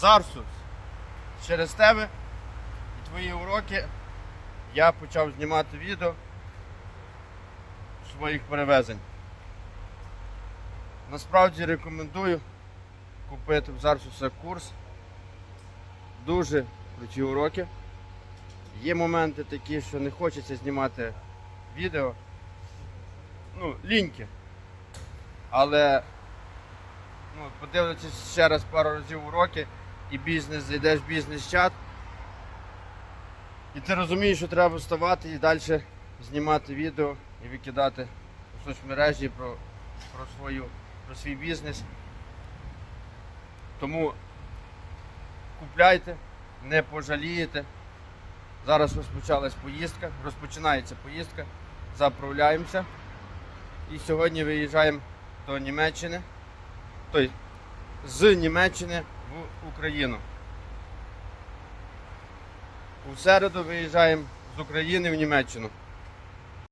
Зарсус. Через тебе і твої уроки я почав знімати відео своїх перевезень. Насправді рекомендую купити в Зарсуса курс. Дуже круті уроки. Є моменти такі, що не хочеться знімати відео. Ну, ліньки. Але ну, подивитися ще раз пару разів уроки і бізнес, зайдеш в бізнес-чат. І ти розумієш, що треба вставати і далі знімати відео і викидати у соцмережі про, про, свою, про свій бізнес. Тому купляйте, не пожалієте. Зараз розпочалась поїздка, розпочинається поїздка, заправляємося. І сьогодні виїжджаємо до Німеччини, тобто з Німеччини Україну. У середу виїжджаємо з України в Німеччину.